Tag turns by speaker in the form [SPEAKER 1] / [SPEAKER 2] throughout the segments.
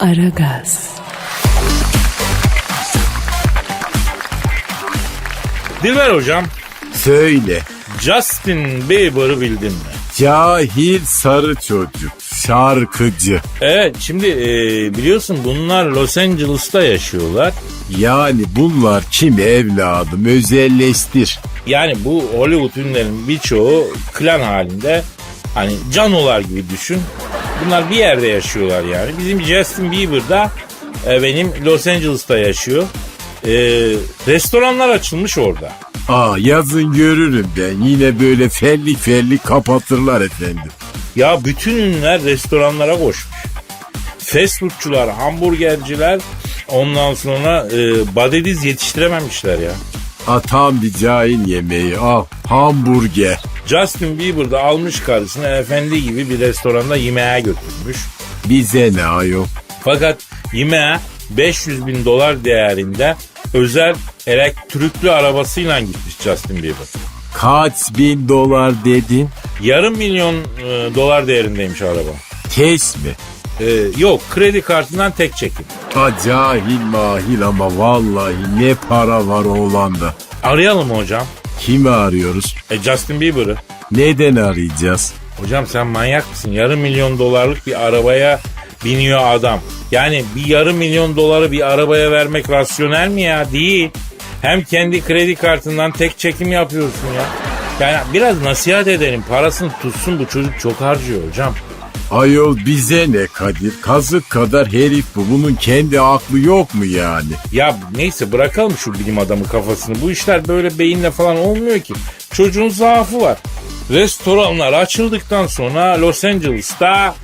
[SPEAKER 1] Aragaz,
[SPEAKER 2] Dilber hocam,
[SPEAKER 3] Söyle.
[SPEAKER 2] Justin Bieber'ı bildin mi?
[SPEAKER 3] Cahil sarı çocuk. Şarkıcı.
[SPEAKER 2] Evet, şimdi e, biliyorsun bunlar Los Angeles'ta yaşıyorlar.
[SPEAKER 3] Yani bunlar kim evladım özelleştir.
[SPEAKER 2] Yani bu Hollywood ünlülerin birçoğu klan halinde hani canolar gibi düşün. Bunlar bir yerde yaşıyorlar yani. Bizim Justin Bieber da e, benim Los Angeles'ta yaşıyor. E, restoranlar açılmış orada.
[SPEAKER 3] Aa yazın görürüm ben. Yine böyle fellik fellik kapatırlar efendim.
[SPEAKER 2] Ya bütün ünlüler restoranlara koşmuş. Fast foodçular, hamburgerciler ondan sonra e, badediz yetiştirememişler ya.
[SPEAKER 3] Aa, tam bir cahil yemeği. Al hamburger.
[SPEAKER 2] Justin Bieber da almış karısını efendi gibi bir restoranda yemeğe götürmüş.
[SPEAKER 3] Bize ne ayol.
[SPEAKER 2] Fakat yemeğe 500 bin dolar değerinde özel elektrikli arabasıyla gitmiş Justin Bieber.
[SPEAKER 3] Kaç bin dolar dedin?
[SPEAKER 2] Yarım milyon e, dolar değerindeymiş araba.
[SPEAKER 3] Keş mi?
[SPEAKER 2] E, yok kredi kartından tek çekim.
[SPEAKER 3] Ha cahil mahil ama vallahi ne para var oğlanda.
[SPEAKER 2] Arayalım mı hocam.
[SPEAKER 3] Kimi arıyoruz?
[SPEAKER 2] E, Justin Bieber'ı.
[SPEAKER 3] Neden arayacağız?
[SPEAKER 2] Hocam sen manyak mısın? Yarım milyon dolarlık bir arabaya biniyor adam. Yani bir yarım milyon doları bir arabaya vermek rasyonel mi ya? Değil. Hem kendi kredi kartından tek çekim yapıyorsun ya. Yani biraz nasihat edelim. Parasını tutsun bu çocuk çok harcıyor hocam.
[SPEAKER 3] Ayol bize ne Kadir? Kazık kadar herif bu. Bunun kendi aklı yok mu yani?
[SPEAKER 2] Ya neyse bırakalım şu bilim adamı kafasını. Bu işler böyle beyinle falan olmuyor ki. Çocuğun zaafı var. Restoranlar açıldıktan sonra Los Angeles'ta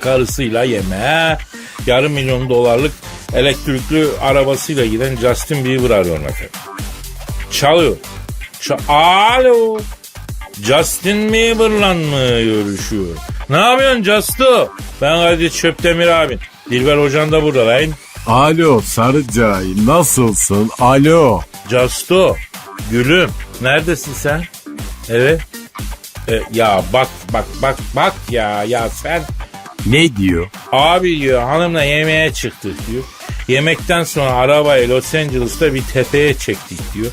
[SPEAKER 2] karısıyla yemeğe yarım milyon dolarlık elektrikli arabasıyla giden Justin Bieber arıyorum efendim. Çalıyor. Ç- Alo. Justin Bieber'la mı görüşüyor? Ne yapıyorsun Justo? Ben Kadir Çöptemir abin. Dilber Hocan da burada lan.
[SPEAKER 3] Alo sarı cahil nasılsın? Alo.
[SPEAKER 2] Justo, gülüm neredesin sen? Evet. E, ya bak bak bak bak ya ya sen
[SPEAKER 3] Ne diyor?
[SPEAKER 2] abi diyor hanımla yemeğe çıktık diyor. Yemekten sonra arabayı Los Angeles'ta bir tepeye çektik diyor.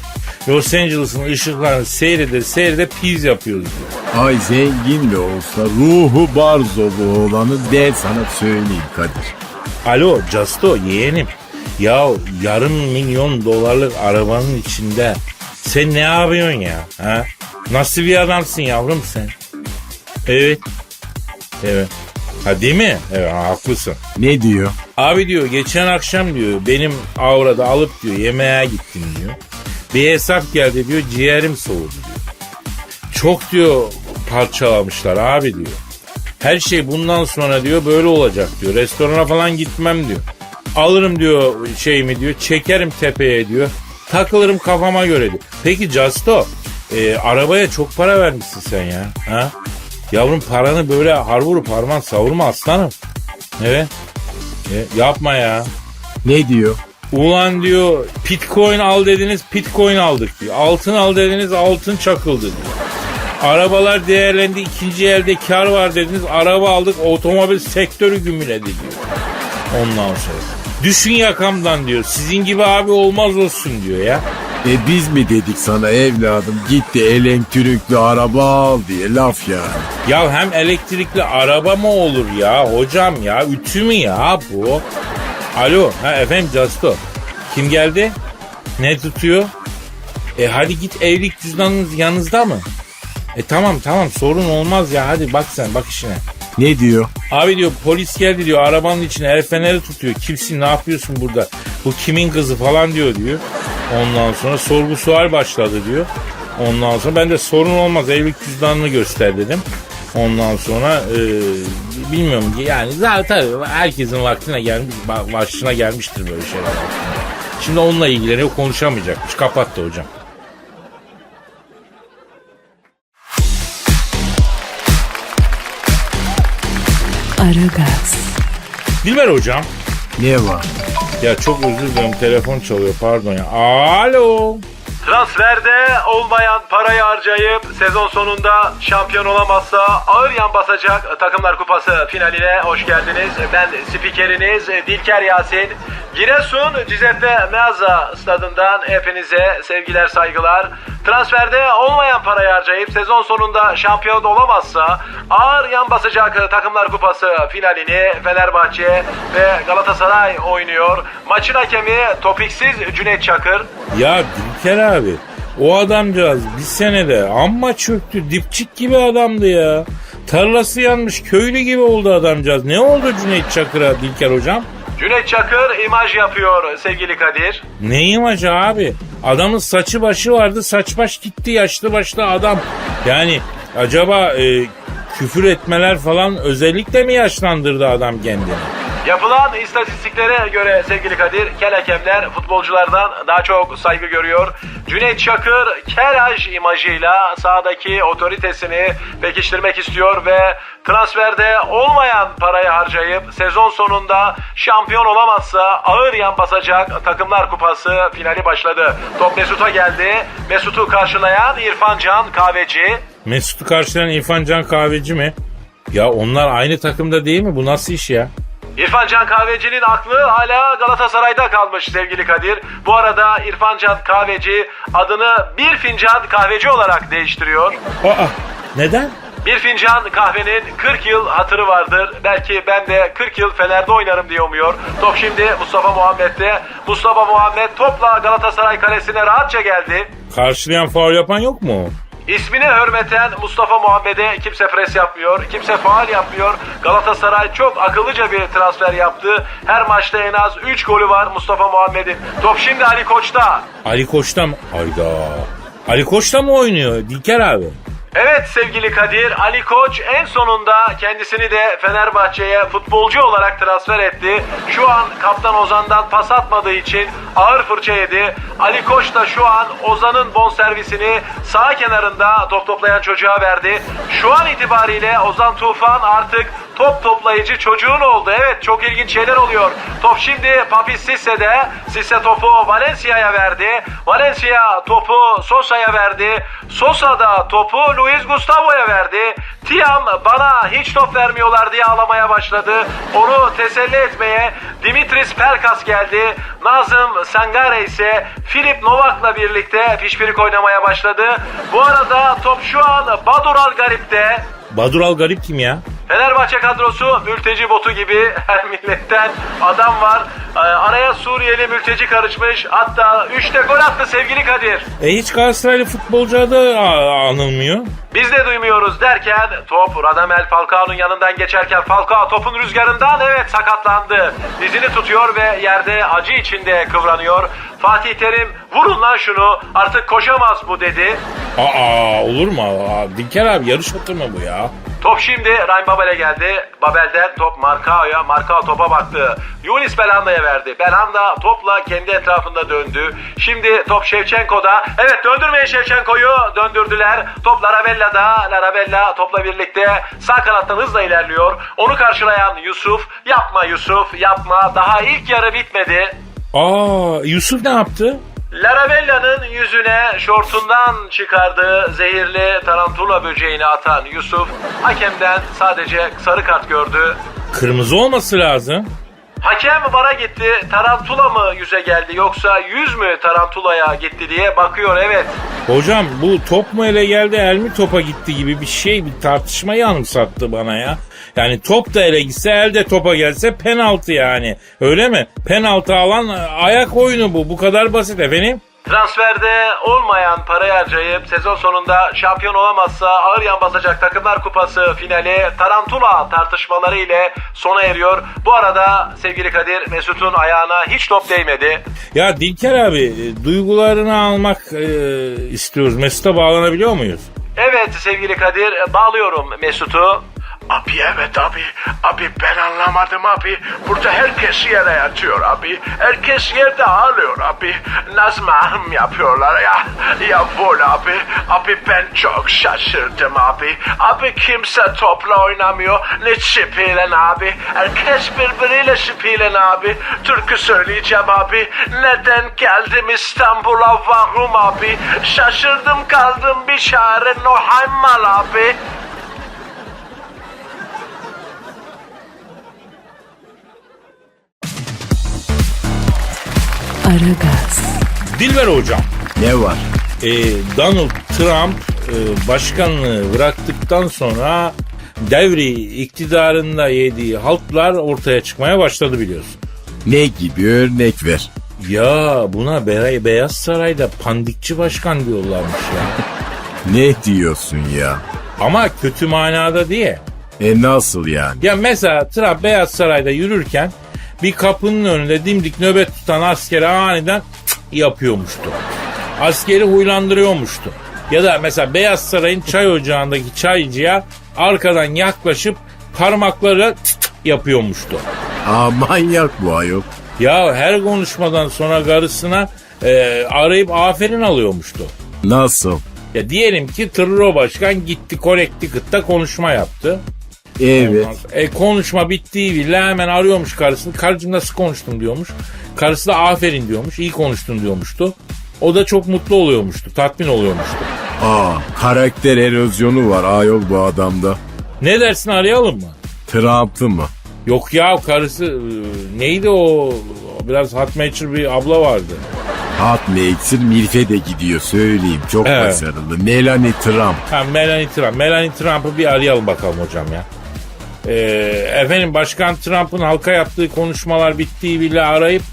[SPEAKER 2] Los Angeles'ın ışıklarını seyrede seyrede piz yapıyoruz diyor.
[SPEAKER 3] Ay zengin mi olsa ruhu barzo bu oğlanın ben sana söyleyeyim Kadir.
[SPEAKER 2] Alo Justo yeğenim. Ya yarım milyon dolarlık arabanın içinde sen ne yapıyorsun ya? Ha? Nasıl bir adamsın yavrum sen? Evet. Evet. Ha değil mi? Evet ha, haklısın.
[SPEAKER 3] Ne diyor?
[SPEAKER 2] Abi diyor geçen akşam diyor benim avrada alıp diyor yemeğe gittim diyor. Bir hesap geldi diyor ciğerim soğudu diyor. Çok diyor parçalamışlar abi diyor. Her şey bundan sonra diyor böyle olacak diyor. Restorana falan gitmem diyor. Alırım diyor şeyimi diyor. Çekerim tepeye diyor. Takılırım kafama göre diyor. Peki Justo e, arabaya çok para vermişsin sen ya. Ha? Yavrum paranı böyle har vurup harman savurma aslanım. Evet. E, yapma ya.
[SPEAKER 3] Ne diyor?
[SPEAKER 2] Ulan diyor Bitcoin al dediniz Bitcoin aldık diyor. Altın al dediniz altın çakıldı diyor. Arabalar değerlendi ikinci elde kar var dediniz araba aldık otomobil sektörü gümüledi diyor. Ondan sonra. Düşün yakamdan diyor. Sizin gibi abi olmaz olsun diyor ya.
[SPEAKER 3] E biz mi dedik sana evladım gitti elektrikli araba al diye laf yani.
[SPEAKER 2] Ya hem elektrikli araba mı olur ya hocam ya? Ütü mü ya bu? Alo ha efendim Justo. Kim geldi? Ne tutuyor? E hadi git evlilik cüzdanınız yanınızda mı? E tamam tamam sorun olmaz ya hadi bak sen bak işine.
[SPEAKER 3] Ne diyor?
[SPEAKER 2] Abi diyor polis geldi diyor arabanın içine el feneri tutuyor. Kimsin ne yapıyorsun burada? Bu kimin kızı falan diyor diyor. Ondan sonra sorgu sual başladı diyor. Ondan sonra ben de sorun olmaz evlilik cüzdanını göster dedim. Ondan sonra e, bilmiyorum yani zaten herkesin vaktine gelmiş başına gelmiştir böyle şeyler. Şimdi onunla ilgileniyor konuşamayacakmış. Kapattı hocam.
[SPEAKER 1] Aragaz,
[SPEAKER 2] Dilber hocam.
[SPEAKER 3] Ne var?
[SPEAKER 2] Ya çok özür dilerim telefon çalıyor pardon ya. Alo.
[SPEAKER 1] Transferde olmayan parayı harcayıp sezon sonunda şampiyon olamazsa ağır yan basacak Takımlar Kupası finaline hoş geldiniz. Ben spikeriniz Dilker Yasin. Giresun Cizeppe Meazza stadından hepinize sevgiler saygılar. Transferde olmayan parayı harcayıp sezon sonunda şampiyon olamazsa ağır yan basacak Takımlar Kupası finalini Fenerbahçe ve Galatasaray oynuyor. Maçın hakemi topiksiz Cüneyt Çakır.
[SPEAKER 2] Ya Dilker abi o adamcağız bir senede amma çöktü. Dipçik gibi adamdı ya. Tarlası yanmış köylü gibi oldu adamcağız. Ne oldu Cüneyt Çakır'a Dilker hocam?
[SPEAKER 1] Cüneyt Çakır imaj yapıyor sevgili Kadir.
[SPEAKER 2] Ne imajı abi? Adamın saçı başı vardı saç baş gitti yaşlı başlı adam. Yani acaba e, küfür etmeler falan özellikle mi yaşlandırdı adam kendini?
[SPEAKER 1] Yapılan istatistiklere göre sevgili Kadir, kel hakemler futbolculardan daha çok saygı görüyor. Cüneyt Çakır kelaj imajıyla sahadaki otoritesini pekiştirmek istiyor ve transferde olmayan parayı harcayıp sezon sonunda şampiyon olamazsa ağır yan basacak Takımlar Kupası finali başladı. Top Mesut'a geldi. Mesut'u karşılayan İrfan Can Kahveci.
[SPEAKER 2] Mesut'u karşılayan İrfan Can Kahveci mi? Ya onlar aynı takımda değil mi? Bu nasıl iş ya?
[SPEAKER 1] İrfan Can Kahveci'nin aklı hala Galatasaray'da kalmış sevgili Kadir. Bu arada İrfan Can Kahveci adını bir fincan kahveci olarak değiştiriyor.
[SPEAKER 2] Aa, neden?
[SPEAKER 1] Bir fincan kahvenin 40 yıl hatırı vardır. Belki ben de 40 yıl Fener'de oynarım diye umuyor. Top şimdi Mustafa Muhammed'de. Mustafa Muhammed topla Galatasaray kalesine rahatça geldi.
[SPEAKER 2] Karşılayan faul yapan yok mu?
[SPEAKER 1] İsmine hürmeten Mustafa Muhammed'e kimse pres yapmıyor, kimse faal yapmıyor. Galatasaray çok akıllıca bir transfer yaptı. Her maçta en az 3 golü var Mustafa Muhammed'in. Top şimdi Ali Koç'ta.
[SPEAKER 2] Ali Koç'ta mı? Ayda. Ali Koç'ta mı oynuyor Dilker abi?
[SPEAKER 1] Evet sevgili Kadir, Ali Koç en sonunda kendisini de Fenerbahçe'ye futbolcu olarak transfer etti. Şu an kaptan Ozan'dan pas atmadığı için ağır fırça yedi. Ali Koç da şu an Ozan'ın bonservisini sağ kenarında top toplayan çocuğa verdi. Şu an itibariyle Ozan Tufan artık top toplayıcı çocuğun oldu. Evet çok ilginç şeyler oluyor. Top şimdi Papis Sisse'de. Sisse topu Valencia'ya verdi. Valencia topu Sosa'ya verdi. Sosa da topu Luis Gustavo'ya verdi. Tiam bana hiç top vermiyorlar diye ağlamaya başladı. Onu teselli etmeye Dimitris Pelkas geldi. Nazım Sangare ise Filip Novak'la birlikte pişpirik oynamaya başladı. Bu arada top şu an Badur Algarip'te.
[SPEAKER 2] Badural Garip kim ya?
[SPEAKER 1] Fenerbahçe kadrosu mülteci botu gibi her milletten adam var. Ee, araya Suriyeli mülteci karışmış. Hatta 3'te gol attı sevgili Kadir.
[SPEAKER 2] E hiç Galatasaraylı futbolcu adı anılmıyor.
[SPEAKER 1] Biz de duymuyoruz derken top Radamel Falcao'nun yanından geçerken Falcao topun rüzgarından evet sakatlandı. Dizini tutuyor ve yerde acı içinde kıvranıyor. Fatih Terim vurun lan şunu artık koşamaz bu dedi.
[SPEAKER 2] Aa olur mu? Aa, Dilker abi yarış mı bu ya?
[SPEAKER 1] Top şimdi Ryan Babel'e geldi. Babel'den top Markao'ya. Markao topa baktı. Yunis Verdi. Belanda topla kendi etrafında döndü. Şimdi top Şevçenko'da. Evet döndürmeyin Şevçenko'yu. Döndürdüler. Top Larabella'da. Larabella topla birlikte sağ kanattan hızla ilerliyor. Onu karşılayan Yusuf. Yapma Yusuf yapma. Daha ilk yarı bitmedi.
[SPEAKER 2] Aa Yusuf ne yaptı?
[SPEAKER 1] Larabella'nın yüzüne şortundan çıkardığı zehirli tarantula böceğini atan Yusuf hakemden sadece sarı kart gördü.
[SPEAKER 2] Kırmızı olması lazım.
[SPEAKER 1] Hakem bara gitti. Tarantula mı yüze geldi yoksa yüz mü tarantulaya gitti diye bakıyor evet.
[SPEAKER 2] Hocam bu top mu ele geldi el mi topa gitti gibi bir şey bir tartışmayı anımsattı bana ya. Yani top da ele gitse el de topa gelse penaltı yani. Öyle mi? Penaltı alan ayak oyunu bu. Bu kadar basit efendim.
[SPEAKER 1] Transferde olmayan parayı harcayıp sezon sonunda şampiyon olamazsa ağır yan basacak Takımlar Kupası finali Tarantula tartışmaları ile sona eriyor. Bu arada sevgili Kadir Mesut'un ayağına hiç top değmedi.
[SPEAKER 2] Ya Dilker abi e, duygularını almak e, istiyoruz. Mesut'a bağlanabiliyor muyuz?
[SPEAKER 1] Evet sevgili Kadir bağlıyorum Mesut'u.
[SPEAKER 4] Abi evet abi. Abi ben anlamadım abi. Burada herkes yere yatıyor abi. Herkes yerde ağlıyor abi. Nazmahım yapıyorlar ya. Ya vol abi. Abi ben çok şaşırdım abi. Abi kimse topla oynamıyor. Ne şipilen abi. Herkes birbiriyle şipilen abi. Türkü söyleyeceğim abi. Neden geldim İstanbul'a vahum abi. Şaşırdım kaldım bir çare no haymal abi.
[SPEAKER 5] Aragaz,
[SPEAKER 2] Dilber hocam.
[SPEAKER 3] Ne var?
[SPEAKER 2] e, Donald Trump e, başkanlığı bıraktıktan sonra devri iktidarında yediği haltlar ortaya çıkmaya başladı biliyorsun.
[SPEAKER 3] Ne gibi örnek ver.
[SPEAKER 2] Ya buna Be- Beyaz Saray'da pandikçi başkan diyorlarmış ya.
[SPEAKER 3] Ne diyorsun ya?
[SPEAKER 2] Ama kötü manada diye.
[SPEAKER 3] E nasıl yani?
[SPEAKER 2] Ya mesela Trump Beyaz Saray'da yürürken bir kapının önünde dimdik nöbet tutan askere aniden yapıyormuştu. Askeri huylandırıyormuştu. Ya da mesela Beyaz Saray'ın çay ocağındaki çaycıya arkadan yaklaşıp parmakları yapıyormuştu.
[SPEAKER 3] Aa manyak bu ayol.
[SPEAKER 2] Ya her konuşmadan sonra karısına e, arayıp aferin alıyormuştu.
[SPEAKER 3] Nasıl?
[SPEAKER 2] Ya diyelim ki Tırro Başkan gitti Connecticut'ta konuşma yaptı.
[SPEAKER 3] Evet.
[SPEAKER 2] E, konuşma bittiği bile hemen arıyormuş karısını. Karıcığım nasıl konuştun diyormuş. Karısı da aferin diyormuş. iyi konuştun diyormuştu. O da çok mutlu oluyormuştu. Tatmin oluyormuştu.
[SPEAKER 3] Aa karakter erozyonu var ayol bu adamda.
[SPEAKER 2] Ne dersin arayalım mı?
[SPEAKER 3] Trump'lı mı?
[SPEAKER 2] Yok ya karısı e, neydi o biraz hot matcher bir abla vardı.
[SPEAKER 3] Hot Maker Milf'e de gidiyor söyleyeyim. Çok
[SPEAKER 2] Evet.
[SPEAKER 3] başarılı. Melanie Trump.
[SPEAKER 2] Ha Melanie Trump. Melanie Trump'ı bir arayalım bakalım hocam ya. Ee, efendim Başkan Trump'ın halka yaptığı konuşmalar bittiği bile arayıp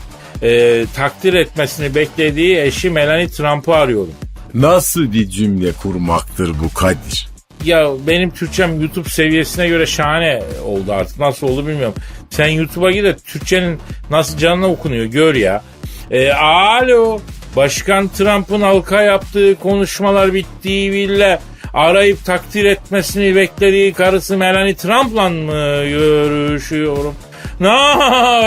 [SPEAKER 2] e, takdir etmesini beklediği eşi Melanie Trump'ı arıyorum.
[SPEAKER 3] Nasıl bir cümle kurmaktır bu Kadir?
[SPEAKER 2] Ya benim Türkçem YouTube seviyesine göre şahane oldu artık. Nasıl oldu bilmiyorum. Sen YouTube'a gir de Türkçenin nasıl canına okunuyor gör ya. E, alo. Başkan Trump'ın halka yaptığı konuşmalar bittiği bile arayıp takdir etmesini beklediği karısı Melanie Trump'la mı görüşüyorum? Ne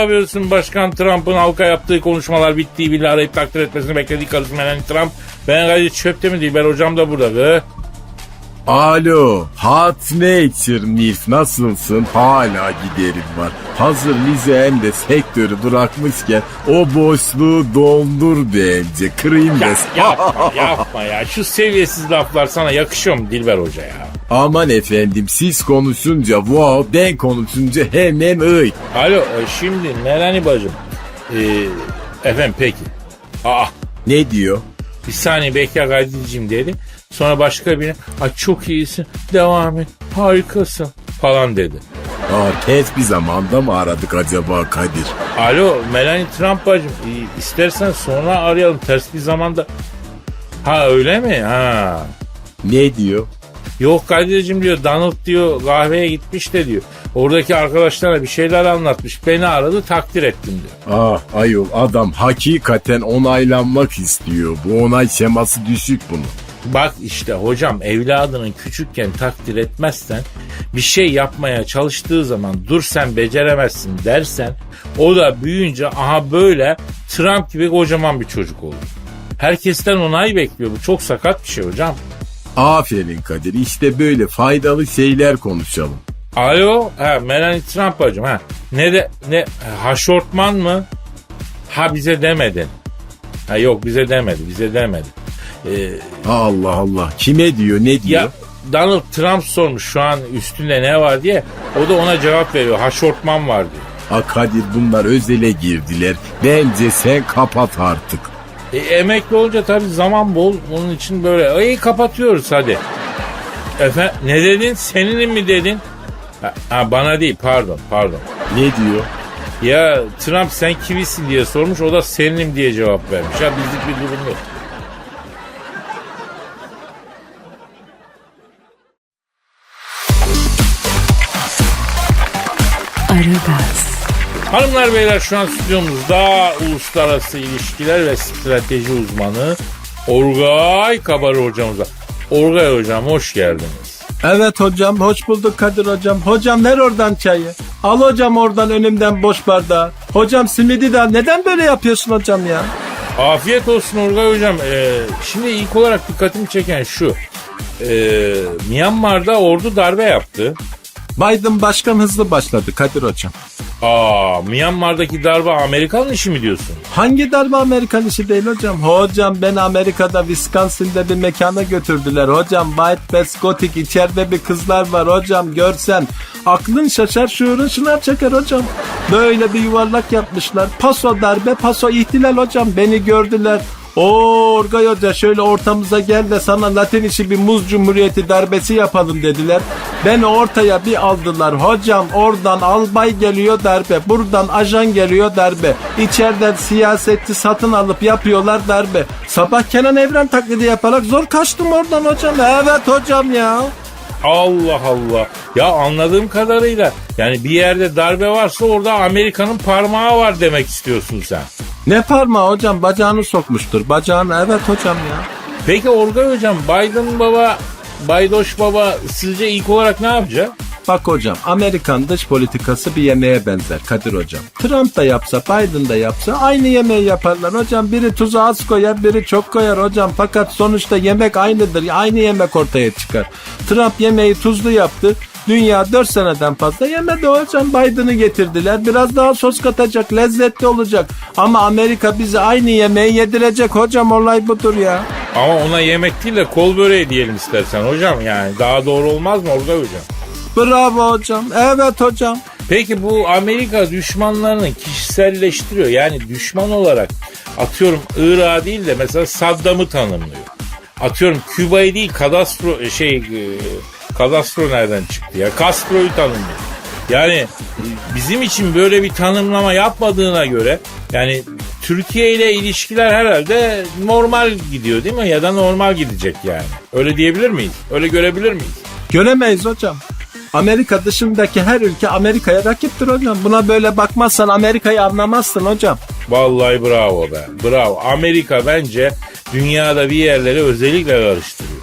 [SPEAKER 2] yapıyorsun Başkan Trump'ın halka yaptığı konuşmalar bittiği bile arayıp takdir etmesini beklediği karısı Melanie Trump. Ben Kadir Çöpte mi değil ben hocam da burada. Gı.
[SPEAKER 3] Alo, Hot Nature Milf nasılsın? Hala giderim var. Hazır Lize hem de sektörü bırakmışken o boşluğu doldur bence. Kırayım
[SPEAKER 2] Ya, yapma yapma ya. Şu seviyesiz laflar sana yakışıyor mu Dilber Hoca ya?
[SPEAKER 3] Aman efendim siz konuşunca wow, ben konuşunca hemen ıy.
[SPEAKER 2] Alo e, şimdi Melani bacım. E, efendim peki. Aa
[SPEAKER 3] Ne diyor?
[SPEAKER 2] bir saniye bekle Kadir'cim dedi. Sonra başka birine ay çok iyisin devam et harikasın falan dedi.
[SPEAKER 3] Aa, tez bir zamanda mı aradık acaba Kadir?
[SPEAKER 2] Alo Melanie Trump bacım e, istersen sonra arayalım ters bir zamanda. Ha öyle mi? Ha.
[SPEAKER 3] Ne diyor?
[SPEAKER 2] Yok Kadir'cim diyor Donald diyor kahveye gitmiş de diyor. Oradaki arkadaşlarına bir şeyler anlatmış. Beni aradı takdir ettim diyor.
[SPEAKER 3] Ah ayol adam hakikaten onaylanmak istiyor. Bu onay şeması düşük bunun.
[SPEAKER 2] Bak işte hocam evladının küçükken takdir etmezsen bir şey yapmaya çalıştığı zaman dur sen beceremezsin dersen o da büyüyünce aha böyle Trump gibi kocaman bir çocuk olur. Herkesten onay bekliyor. Bu çok sakat bir şey hocam.
[SPEAKER 3] Aferin Kadir işte böyle faydalı şeyler konuşalım.
[SPEAKER 2] Alo, ha Melanie Trump bacım ha. Ne de ne haşortman mı? Ha bize demedin. Ha yok bize demedi, bize demedi. Ee,
[SPEAKER 3] Allah Allah kime diyor ne diyor?
[SPEAKER 2] ya Donald Trump sormuş şu an üstünde ne var diye. O da ona cevap veriyor. Haşortman var diyor.
[SPEAKER 3] Ha Kadir bunlar özele girdiler. Bence sen kapat artık.
[SPEAKER 2] E, emekli olunca tabii zaman bol. Onun için böyle iyi kapatıyoruz hadi. Efendim ne dedin? Senin mi dedin? Ha, ha, bana değil pardon pardon.
[SPEAKER 3] Ne diyor?
[SPEAKER 2] Ya Trump sen kivisin diye sormuş o da seninim diye cevap vermiş. Ya bizlik bir durum yok.
[SPEAKER 5] Aragaz,
[SPEAKER 2] Hanımlar beyler şu an stüdyomuzda uluslararası ilişkiler ve strateji uzmanı Orgay Kabarı hocamız var. Orgay hocam hoş geldiniz.
[SPEAKER 1] Evet hocam hoş bulduk Kadir hocam. Hocam ver oradan çayı. Al hocam oradan önümden boş bardağı. Hocam simidi de al. Neden böyle yapıyorsun hocam ya?
[SPEAKER 2] Afiyet olsun Orgay Hocam. Ee, şimdi ilk olarak dikkatimi çeken şu. Ee, Myanmar'da ordu darbe yaptı.
[SPEAKER 1] Biden başkan hızlı başladı Kadir hocam.
[SPEAKER 2] Aa, Myanmar'daki darbe Amerikan işi mi diyorsun?
[SPEAKER 1] Hangi darbe Amerikan işi değil hocam? Hocam ben Amerika'da Wisconsin'de bir mekana götürdüler. Hocam White Best Gothic içeride bir kızlar var hocam görsen. Aklın şaşar şuurun şınav çeker hocam. Böyle bir yuvarlak yapmışlar. Paso darbe paso ihtilal hocam. Beni gördüler. Orgay Hoca şöyle ortamıza gel de sana Latin işi bir muz cumhuriyeti darbesi yapalım dediler. Beni ortaya bir aldılar. Hocam oradan albay geliyor darbe. Buradan ajan geliyor darbe. İçeriden siyasetçi satın alıp yapıyorlar darbe. Sabah Kenan Evren taklidi yaparak zor kaçtım oradan hocam. Evet hocam ya.
[SPEAKER 2] Allah Allah. Ya anladığım kadarıyla yani bir yerde darbe varsa orada Amerika'nın parmağı var demek istiyorsun sen.
[SPEAKER 1] Ne parmağı hocam bacağını sokmuştur. Bacağını evet hocam ya.
[SPEAKER 2] Peki Orgay Hocam Biden baba, Baydoş baba sizce ilk olarak ne yapacak?
[SPEAKER 1] Bak hocam Amerikan dış politikası bir yemeğe benzer Kadir hocam. Trump da yapsa Biden da yapsa aynı yemeği yaparlar hocam. Biri tuzu az koyar biri çok koyar hocam. Fakat sonuçta yemek aynıdır. Aynı yemek ortaya çıkar. Trump yemeği tuzlu yaptı. Dünya 4 seneden fazla yemedi hocam. Biden'ı getirdiler. Biraz daha sos katacak. Lezzetli olacak. Ama Amerika bize aynı yemeği yedirecek hocam. Olay budur ya.
[SPEAKER 2] Ama ona yemek değil de kol böreği diyelim istersen hocam yani daha doğru olmaz mı Orgay Hocam?
[SPEAKER 1] Bravo hocam. Evet hocam.
[SPEAKER 2] Peki bu Amerika düşmanlarını kişiselleştiriyor. Yani düşman olarak atıyorum Irak'ı değil de mesela Saddam'ı tanımlıyor. Atıyorum Küba'yı değil kadastro şey e, kadastro nereden çıktı ya? Castro'yu tanımlıyor. Yani bizim için böyle bir tanımlama yapmadığına göre yani Türkiye ile ilişkiler herhalde normal gidiyor değil mi? Ya da normal gidecek yani. Öyle diyebilir miyiz? Öyle görebilir miyiz?
[SPEAKER 1] Göremeyiz hocam. Amerika dışındaki her ülke Amerika'ya rakiptir hocam. Buna böyle bakmazsan Amerika'yı anlamazsın hocam.
[SPEAKER 2] Vallahi bravo be. Bravo. Amerika bence dünyada bir yerleri özellikle karıştırıyor.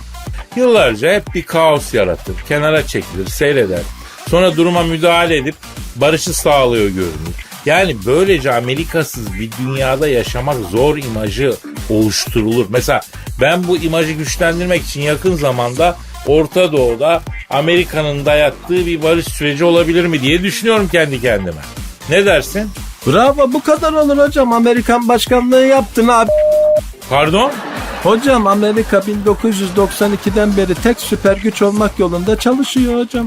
[SPEAKER 2] Yıllarca hep bir kaos yaratır. Kenara çekilir, seyreder. Sonra duruma müdahale edip barışı sağlıyor görünür. Yani böylece Amerikasız bir dünyada yaşamak zor imajı oluşturulur. Mesela ben bu imajı güçlendirmek için yakın zamanda Orta Doğu'da Amerika'nın dayattığı bir barış süreci olabilir mi diye düşünüyorum kendi kendime. Ne dersin?
[SPEAKER 1] Bravo bu kadar olur hocam. Amerikan başkanlığı yaptın abi.
[SPEAKER 2] Pardon?
[SPEAKER 1] Hocam Amerika 1992'den beri tek süper güç olmak yolunda çalışıyor hocam.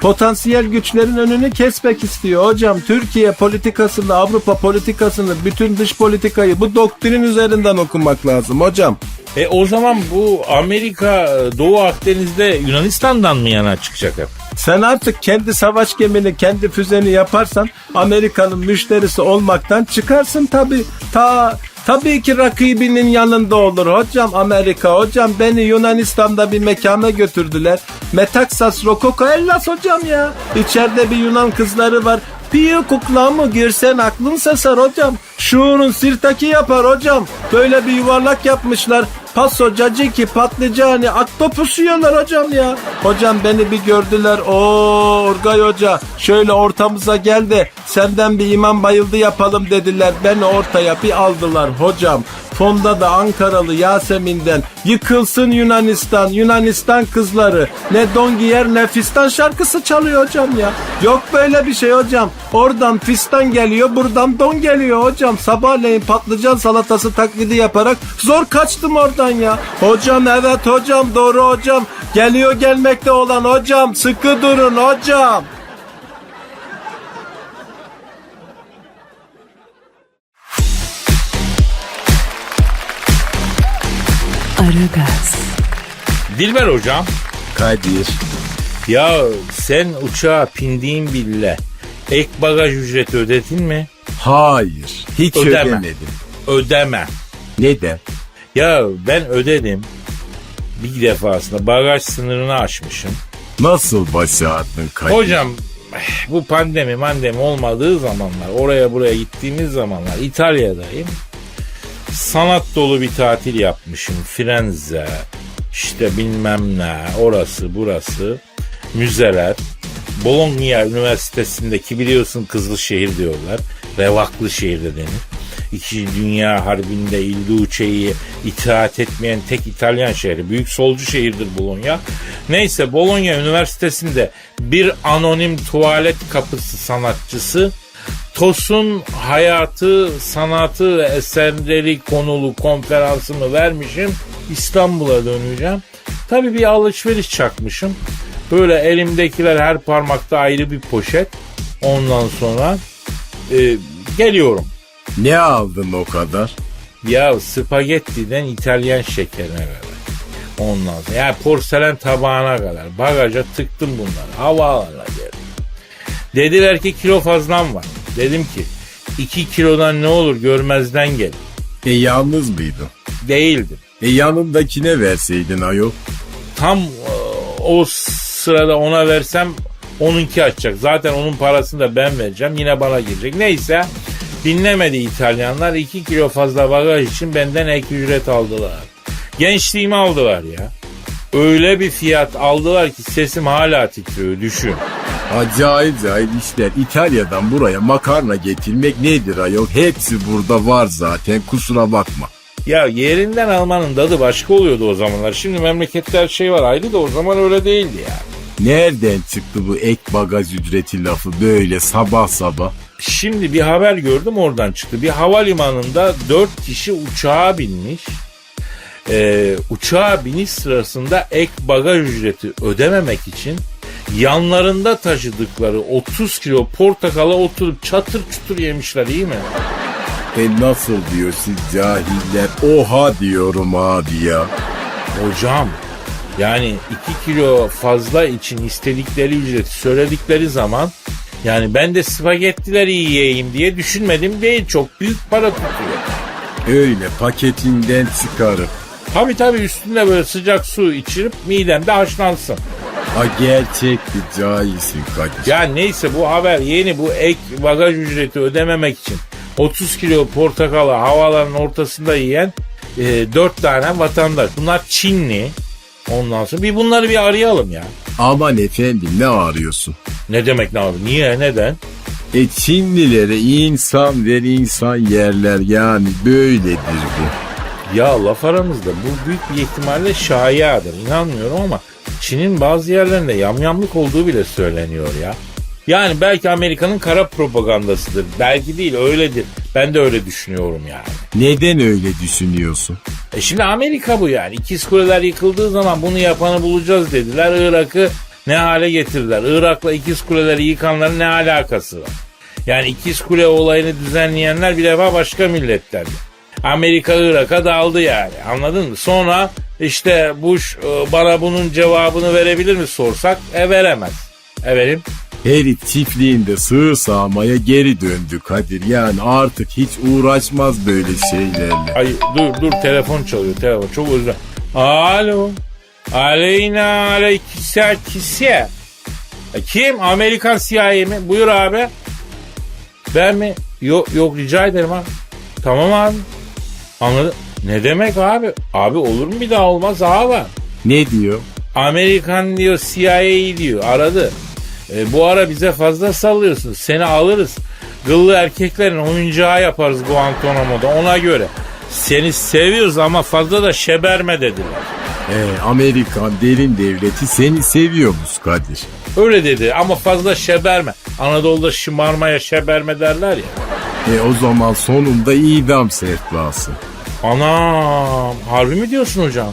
[SPEAKER 1] Potansiyel güçlerin önünü kesmek istiyor hocam. Türkiye politikasını, Avrupa politikasını, bütün dış politikayı bu doktrinin üzerinden okumak lazım hocam.
[SPEAKER 2] E o zaman bu Amerika Doğu Akdeniz'de Yunanistan'dan mı yana çıkacak hep?
[SPEAKER 1] Sen artık kendi savaş gemini, kendi füzeni yaparsan Amerika'nın müşterisi olmaktan çıkarsın tabi. Ta Tabii ki rakibinin yanında olur hocam Amerika. Hocam beni Yunanistan'da bir mekana götürdüler. Metaxas Rokoko Hellas hocam ya. İçeride bir Yunan kızları var. Piyo kuklamı girsen aklın sesar hocam. Şuurun sirtaki yapar hocam. Böyle bir yuvarlak yapmışlar. Paso, caciki, patlıcanı, aktopus yiyorlar hocam ya. Hocam beni bir gördüler. O Orgay Hoca şöyle ortamıza gel de senden bir imam bayıldı yapalım dediler. Beni ortaya bir aldılar hocam. Fonda da Ankaralı Yasemin'den yıkılsın Yunanistan, Yunanistan kızları. Ne don giyer ne fistan şarkısı çalıyor hocam ya. Yok böyle bir şey hocam. Oradan fistan geliyor, buradan don geliyor hocam. Sabahleyin patlıcan salatası taklidi yaparak zor kaçtım oradan ya. Hocam evet hocam doğru hocam. Geliyor gelmekte olan hocam. Sıkı durun hocam.
[SPEAKER 5] Aragaz,
[SPEAKER 2] Dilber hocam
[SPEAKER 3] Kadir.
[SPEAKER 2] ya sen uçağa pindiğin bille ek bagaj ücreti ödedin mi?
[SPEAKER 3] Hayır. Hiç
[SPEAKER 2] Ödeme.
[SPEAKER 3] ödemedim.
[SPEAKER 2] Ödeme.
[SPEAKER 3] Neden?
[SPEAKER 2] Ya ben ödedim. Bir defasında bagaj sınırını aşmışım.
[SPEAKER 3] Nasıl başardın Kadir?
[SPEAKER 2] Hocam bu pandemi mandemi olmadığı zamanlar oraya buraya gittiğimiz zamanlar İtalya'dayım. Sanat dolu bir tatil yapmışım. Firenze işte bilmem ne orası burası. müzeler, Bologna Üniversitesi'ndeki biliyorsun kızıl şehir diyorlar. Revaklı şehir de denir. İkinci Dünya Harbi'nde İlduce'yi itaat etmeyen tek İtalyan şehri. Büyük solcu şehirdir Bologna. Neyse Bologna Üniversitesi'nde bir anonim tuvalet kapısı sanatçısı TOS'un hayatı, sanatı eserleri konulu konferansımı vermişim. İstanbul'a döneceğim. Tabii bir alışveriş çakmışım. Böyle elimdekiler her parmakta ayrı bir poşet. Ondan sonra e, geliyorum.
[SPEAKER 3] Ne aldın o kadar?
[SPEAKER 2] Ya spagettiden İtalyan şekerine kadar. Ondan sonra yani porselen tabağına kadar bagaja tıktım bunları. Havaalanına geldim. Dediler ki kilo fazlan var. Dedim ki 2 kilodan ne olur görmezden gel.
[SPEAKER 3] E yalnız mıydın?
[SPEAKER 2] Değildim.
[SPEAKER 3] E yanındakine verseydin ayol.
[SPEAKER 2] Tam e, o sırada ona versem onunki açacak. Zaten onun parasını da ben vereceğim. Yine bana girecek. Neyse dinlemedi İtalyanlar. 2 kilo fazla bagaj için benden ek ücret aldılar. Gençliğimi aldılar ya. Öyle bir fiyat aldılar ki sesim hala titriyor düşün.
[SPEAKER 3] Acayip acayip işler. İtalya'dan buraya makarna getirmek nedir ayol? Hepsi burada var zaten kusura bakma.
[SPEAKER 2] Ya yerinden almanın tadı başka oluyordu o zamanlar. Şimdi memlekette her şey var ayrı da o zaman öyle değildi ya.
[SPEAKER 3] Nereden çıktı bu ek bagaj ücreti lafı böyle sabah sabah?
[SPEAKER 2] Şimdi bir haber gördüm oradan çıktı. Bir havalimanında dört kişi uçağa binmiş. Ee, uçağa biniş sırasında ek bagaj ücreti ödememek için yanlarında taşıdıkları 30 kilo portakala oturup çatır çutur yemişler iyi mi?
[SPEAKER 3] E nasıl diyor siz cahiller? Oha diyorum abi ya.
[SPEAKER 2] Hocam yani 2 kilo fazla için istedikleri ücreti söyledikleri zaman yani ben de spagettileri yiyeyim diye düşünmedim değil çok büyük para tutuyor.
[SPEAKER 3] Öyle paketinden çıkarıp.
[SPEAKER 2] Tabi tabi üstünde böyle sıcak su içirip midemde haşlansın.
[SPEAKER 3] Ha gerçek bir cahilsin Kadir.
[SPEAKER 2] Ya neyse bu haber yeni bu ek bagaj ücreti ödememek için 30 kilo portakalı havaların ortasında yiyen e, 4 tane vatandaş. Bunlar Çinli. Ondan sonra bir bunları bir arayalım ya.
[SPEAKER 3] Aman efendim ne arıyorsun?
[SPEAKER 2] Ne demek ne abi? Niye? Neden?
[SPEAKER 3] E Çinlilere insan ver insan yerler yani böyledir bu.
[SPEAKER 2] Ya laf aramızda bu büyük bir ihtimalle şayiadır. İnanmıyorum ama Çin'in bazı yerlerinde yamyamlık olduğu bile söyleniyor ya. Yani belki Amerika'nın kara propagandasıdır. Belki değil öyledir. Ben de öyle düşünüyorum yani.
[SPEAKER 3] Neden öyle düşünüyorsun?
[SPEAKER 2] E şimdi Amerika bu yani. İkiz kuleler yıkıldığı zaman bunu yapanı bulacağız dediler. Irak'ı ne hale getirdiler. Irak'la ikiz kuleleri yıkanların ne alakası var? Yani ikiz kule olayını düzenleyenler bir defa başka milletlerdi. Amerika Irak'a daldı yani anladın mı? Sonra işte Bush e, bana bunun cevabını verebilir mi sorsak? E veremez. Efendim?
[SPEAKER 3] Herif çiftliğinde sığır sağmaya geri döndü Kadir. Yani artık hiç uğraşmaz böyle şeylerle.
[SPEAKER 2] Ay dur dur telefon çalıyor telefon çok özür. Alo. Aleyna aleyküsel kise. E, Kim? Amerikan CIA mi? Buyur abi. Ben mi? Yok yok rica ederim abi. Tamam abi. Anladım. Ne demek abi? Abi olur mu bir daha olmaz abi.
[SPEAKER 3] Ne diyor?
[SPEAKER 2] Amerikan diyor CIA diyor aradı. E, bu ara bize fazla sallıyorsunuz. Seni alırız. Gıllı erkeklerin oyuncağı yaparız Guantanamo'da ona göre. Seni seviyoruz ama fazla da şeberme dediler.
[SPEAKER 3] E, Amerikan derin devleti seni seviyormuş Kadir.
[SPEAKER 2] Öyle dedi ama fazla şeberme. Anadolu'da şımarmaya şeberme derler ya.
[SPEAKER 3] E o zaman sonunda idam sehpası.
[SPEAKER 2] Anam harbi mi diyorsun hocam?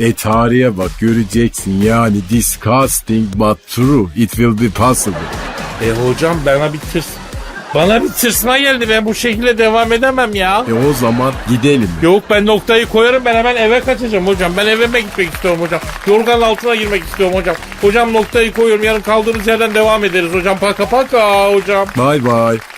[SPEAKER 3] E tarihe bak göreceksin yani disgusting but true. It will be possible.
[SPEAKER 2] E hocam bana bir tırs... Bana bir tırsma geldi ben bu şekilde devam edemem ya.
[SPEAKER 3] E o zaman gidelim.
[SPEAKER 2] Yok ben noktayı koyarım ben hemen eve kaçacağım hocam. Ben evime gitmek istiyorum hocam. Yorganın altına girmek istiyorum hocam. Hocam noktayı koyuyorum yarın kaldığımız yerden devam ederiz hocam. Paka paka hocam.
[SPEAKER 3] Bye bye.